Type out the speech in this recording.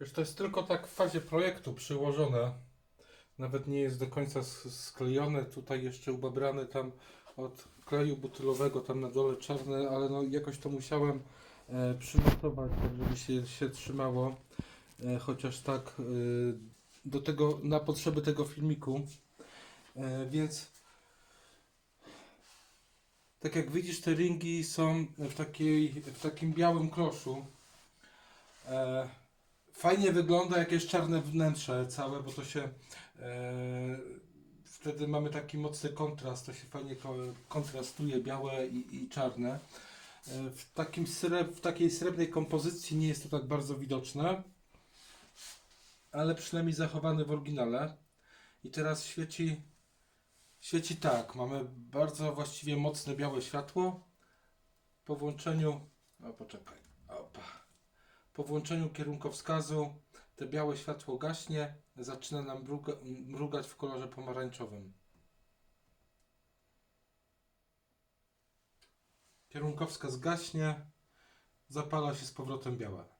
Wiesz, to jest tylko tak w fazie projektu przyłożone. Nawet nie jest do końca sklejone. Tutaj jeszcze ubabrane tam od kleju butylowego, tam na dole czarne, ale no jakoś to musiałem e, tak żeby się, się trzymało. E, chociaż tak e, do tego, na potrzeby tego filmiku. E, więc tak jak widzisz, te ringi są w, takiej, w takim białym kloszu. E, fajnie wygląda, jak jest czarne wnętrze całe, bo to się e, wtedy mamy taki mocny kontrast, to się fajnie ko- kontrastuje białe i, i czarne. E, w, takim sreb, w takiej srebrnej kompozycji nie jest to tak bardzo widoczne, ale przynajmniej zachowany w oryginale. I teraz świeci, świeci tak, mamy bardzo właściwie mocne białe światło. Po włączeniu, o poczekaj. Po włączeniu kierunkowskazu te białe światło gaśnie, zaczyna nam mruga, mrugać w kolorze pomarańczowym. Kierunkowskaz gaśnie, zapala się z powrotem białe.